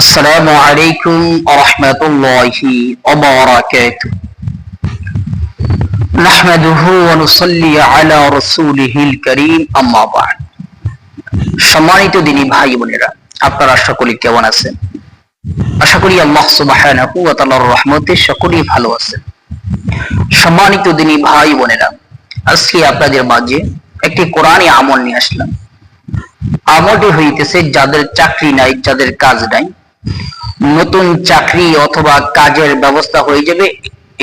السلام عليكم ورحمة الله وبركاته نحمده ونصلي على رسوله الكريم أما بعد সম্মানিত দিনী ভাই বোনেরা আপনারা সকলে কেমন আছেন আশা করি আল্লাহ সুবহানাহু ওয়া তাআলার রহমতে সকলেই ভালো আছেন সম্মানিত দিনী ভাই বোনেরা আজকে আপনাদের মাঝে একটি কোরআনী আমল নিয়ে আসলাম আমলটি হইতেছে যাদের চাকরি নাই যাদের কাজ নাই নতুন চাকরি অথবা কাজের ব্যবস্থা হয়ে যাবে,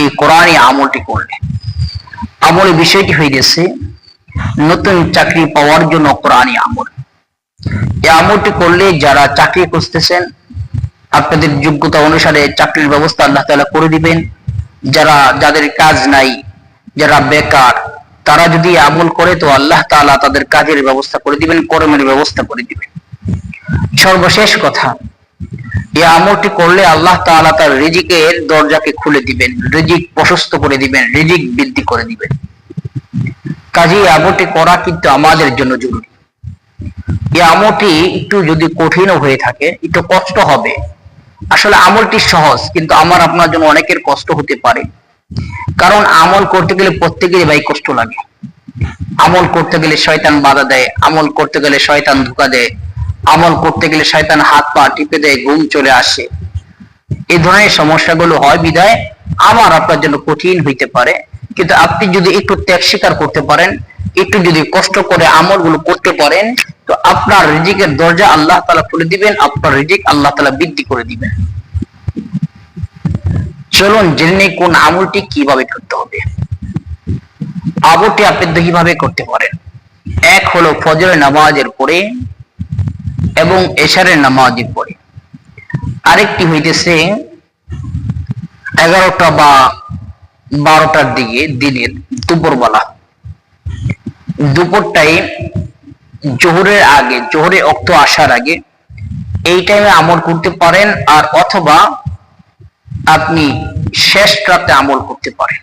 এই কোরআনী আমলটি করলে। আমলের বিষয়টি হইতেছে নতুন চাকরি পাওয়ার জন্য কোরআনী আমল। এই আমলটি করলে যারা চাকরি খুঁজতেছেন, আপনাদের যোগ্যতা অনুসারে চাকরির ব্যবস্থা আল্লাহ তাআলা করে দিবেন। যারা, যাদের কাজ নাই, যারা বেকার, তারা যদি আমল করে তো আল্লাহ তাআলা তাদের কাজের ব্যবস্থা করে দিবেন, কর্মের ব্যবস্থা করে দিবেন। সর্বশেষ কথা এই আমলটি করলে আল্লাহ তাআলা তার রিজিকের দরজাকে খুলে দিবেন, রিজিক প্রশস্ত করে দিবেন, রিজিক বৃদ্ধি করে দিবেন। কাজেই আমলটি করা কিন্তু আমাদের জন্য জরুরি। এই আমলটি একটু যদি কঠিনও হয়ে থাকে, একটু কষ্ট হবে। আসলে আমলটি সহজ, কিন্তু আমার আপনার জন্য অনেকের কষ্ট হতে পারে। কারণ আমল করতে গেলে প্রত্যেকেরই ভাই কষ্ট লাগে। আমল করতে গেলে শয়তান বাধা দেয়, আমল করতে গেলে শয়তান ধোকা দেয়। আমল করতে গেলে শয়তান হাত পা টিপে দেয়, ঘুম চলে আসে। এই ধরনের সমস্যাগুলো হয় বিদায় আমার আপনার জন্য কঠিন হইতে পারে। কিন্তু আপনি যদি একটু ত্যাগ স্বীকার করতে পারেন, একটু যদি কষ্ট করে আমলগুলো করতে পারেন, তো আপনার রিজিকের দরজা আল্লাহ তালা খুলে দিবেন, আপনার রিজিক আল্লাহ তালা বৃদ্ধি করে দিবেন। চলুন জেনে কোন আমলটি কীভাবে করতে হবে। আমলটি আপনি দুইভাবে করতে পারেন। এক হলো ফজরের নামাজের পরে এবং এশারের নামাজের পরে। আরেকটি হইতেছে এগারোটা বা বারোটার দিকে দিনের দুপুরবেলা। দুপুরটাই জোহরের আগে জোহরে অক্ত আসার আগে এই টাইমে আমল করতে পারেন আর অথবা আপনি শেষ রাতে আমল করতে পারেন।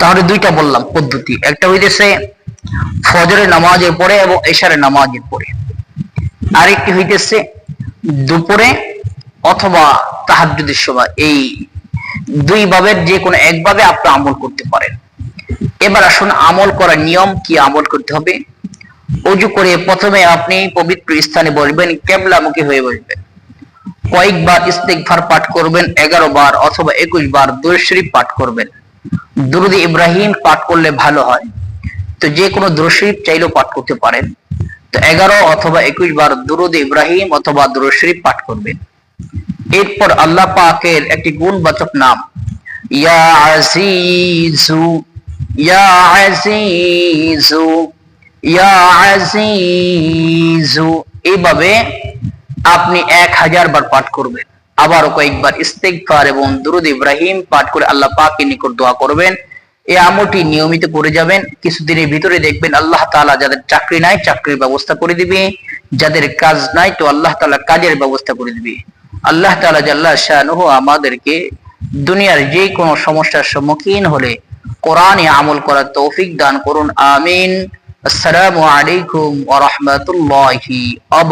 তাহলে দুইটা বললাম পদ্ধতি। একটা হইতেছে ফজরের নামাজের পরে এবং এশারের নামাজের পরে। আরেকটি হইতেছে দুপুরে অথবা তাহাজ্জুদের সময়। এই দুই ভাবের যে কোনো একভাবে আপনি আমল করতে পারেন। এবার আসুন আমল করার নিয়ম কি আমল করতে হবে? অজু করে প্রথমে আপনি পবিত্র স্থানে বসবেন, কেবলামুখী হয়ে বসবেন। কয়েকবার ইস্তেকভার পাঠ করবেন, এগারো বার অথবা একুশ বার দুরুদ শরীফ পাঠ করবেন। দুরুদ ইব্রাহিম পাঠ করলে ভালো হয়। তো যে কোনো দুরুদ শরীফ চাইলেও পাঠ করতে পারেন। তো এগারো অথবা একুশ বার দুরুদ ইব্রাহিম অথবা দুরুদ শরীফ পাঠ করবেন। এরপর আল্লাহ পাকের একটি গুণবাচক নাম, ইয়া আজিজু ইয়া আজিজু ইয়া আজিজু। এইভাবে আপনি এক হাজার বার পাঠ করবেন। আবারও কয়েকবার ইস্তেকফার এবং দুরুদ ইব্রাহিম পাঠ করে আল্লাহ পাকের নিকট দোয়া করবেন। এই আমলটি নিয়মিত করে যাবেন, কিছুদিনের ভিতরে দেখবেন আল্লাহ তাআলা যাদের চাকরি নাই, চাকরির ব্যবস্থা করে দিবে। যাদের কাজ নাই, তো আল্লাহ তাআলা কাজের ব্যবস্থা করে দিবে। আল্লাহ তাআলা জাল্লা শানুহু আমাদেরকে দুনিয়ার যে কোনো সমস্যার সম্মুখীন হলে কোরআনে আমল করার তৌফিক দান করুন, আমিন। আসসালামু আলাইকুম ওয়া রাহমাতুল্লাহি ওয়া